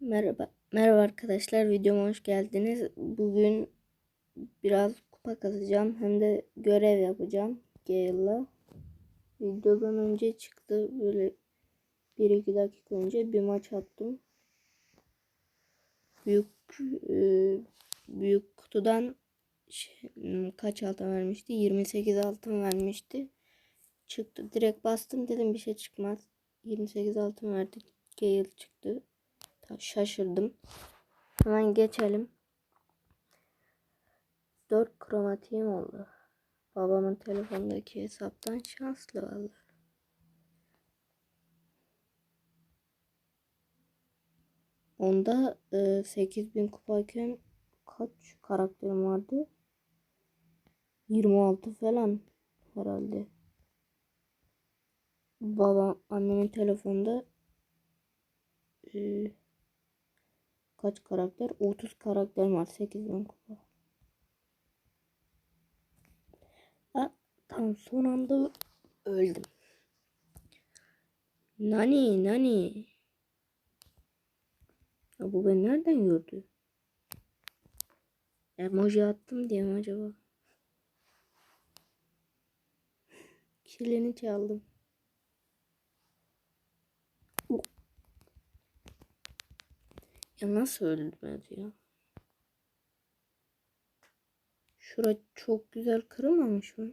Merhaba, merhaba arkadaşlar. Videoma hoş geldiniz. Bugün biraz kupa kazacağım. Hem de görev yapacağım. Gale'la. Videodan önce çıktı. Böyle 1-2 dakika önce bir maç attım. Büyük e, büyük kutudan şey, kaç altın vermişti? 28 altın vermişti. Çıktı. Direkt bastım dedim bir şey çıkmaz. 28 altın verdi. Gale çıktı. Şaşırdım. Hemen geçelim. 4 kromatiğim oldu. Babamın telefondaki hesaptan şanslı valla. Onda e, 8000 kupayken kaç karakterim vardı? 26 falan herhalde. Babam annemin telefonda e, kaç karakter? 30 karakterim var. 8000 kupa. Aa, tam son anda öldüm. Nani nani. Ya bu beni nereden gördü? Emoji attım diye mi acaba? Kilini çaldım. Ya nasıl öldürmedi ya? Şura çok güzel kırılmamış mı?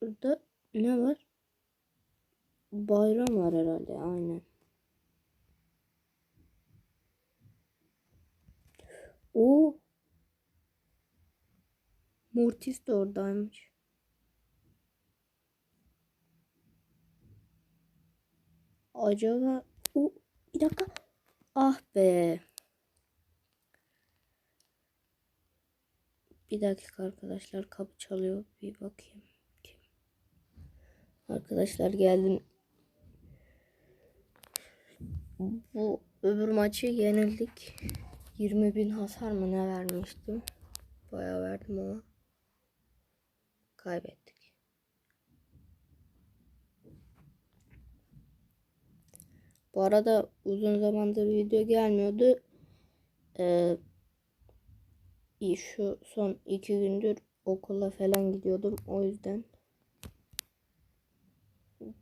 Burada ne var? Bayram var herhalde aynen. O Mortis de oradaymış. Acaba o bir dakika. Ah be. Bir dakika arkadaşlar kapı çalıyor. Bir bakayım. Kim? Arkadaşlar geldim. Bu öbür maçı yenildik. 20 bin hasar mı ne vermiştim? Bayağı verdim ama kaybettik. Bu arada uzun zamandır video gelmiyordu. Ee, şu son iki gündür okula falan gidiyordum. O yüzden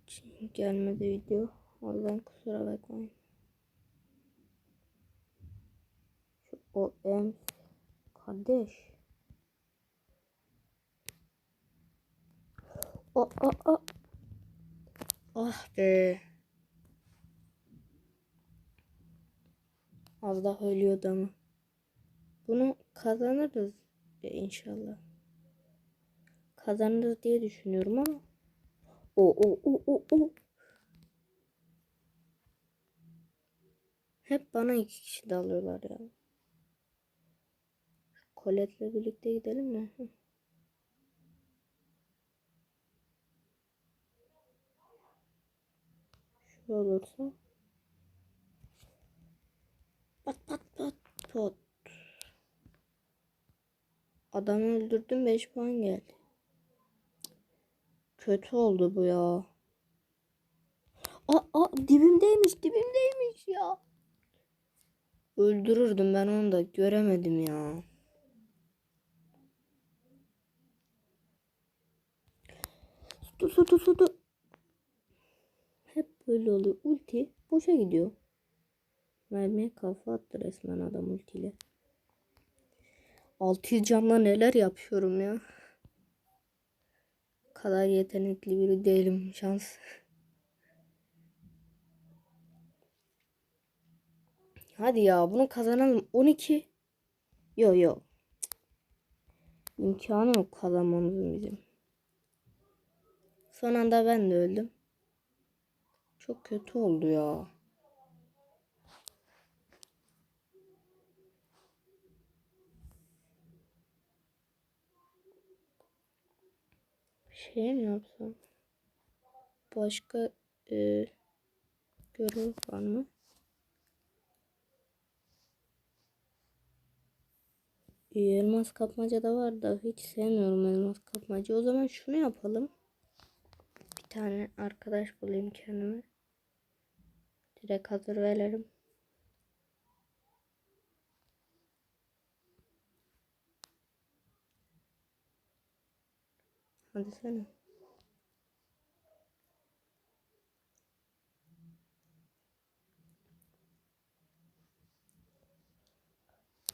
hiç gelmedi video. O yüzden kusura bakmayın. Şu o em kardeş. O o o. Ah be. Az daha ölüyordu ama. Bunu kazanırız inşallah. Kazanırız diye düşünüyorum ama. O o o o o. Hep bana iki kişi dalıyorlar ya. Colette'le birlikte gidelim mi? Şu olursa. Pat pat pat. Adamı öldürdüm 5 puan geldi. Kötü oldu bu ya. Aa, aa dibimdeymiş dibimdeymiş ya. Öldürürdüm ben onu da göremedim ya. Sudu sudu sudu. Hep böyle oluyor. Ulti boşa gidiyor. Mermiye kafa attı resmen adam ultiyle. 600 camla neler yapıyorum ya. Kadar yetenekli biri değilim şans. Hadi ya bunu kazanalım. 12. Yo yo. İmkanı yok kazanmamızın bizim. Son anda ben de öldüm. Çok kötü oldu ya. Şey mi yapsam? Başka e, görev var mı? Elmas kapmaca da var da hiç sevmiyorum elmas kapmaca. O zaman şunu yapalım. Bir tane arkadaş bulayım kendime. Direkt hazır verelim. Hadi sen.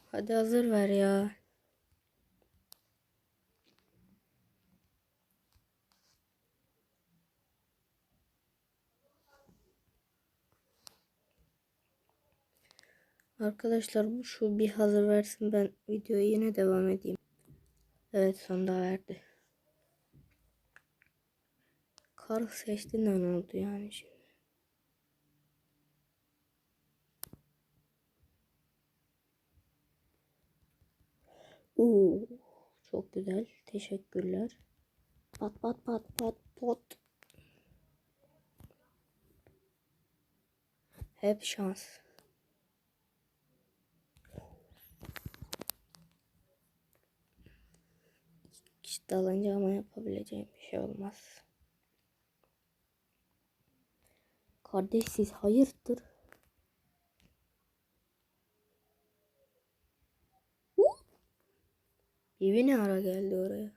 Hadi hazır ver ya. Arkadaşlar bu şu bir hazır versin ben videoya yine devam edeyim. Evet sonunda verdi. Kar seçtiğinden oldu yani şimdi. Oo, çok güzel. Teşekkürler. Pat pat pat pat pat. Hep şans. İşte alınca ama yapabileceğim bir şey olmaz. Kardeş siz hayırdır? Bibi ne ara geldi oraya?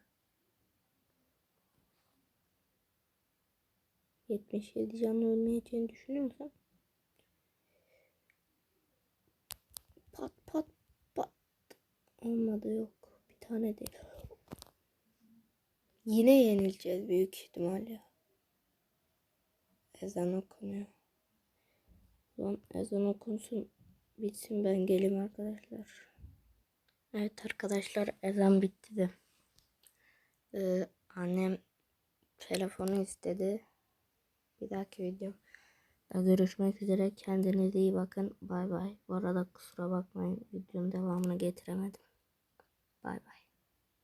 77 canlı ölmeyeceğini düşünüyorsan. Pat pat pat. Olmadı yok. Bir tane değil yine yenileceğiz büyük ihtimalle ezan okunuyor zaman ezan okunsun bitsin ben geleyim arkadaşlar evet arkadaşlar ezan bitti de Ee, annem telefonu istedi bir dahaki video görüşmek üzere. Kendinize iyi bakın. Bay bay. Bu arada kusura bakmayın. Videonun devamını getiremedim. Bay bay.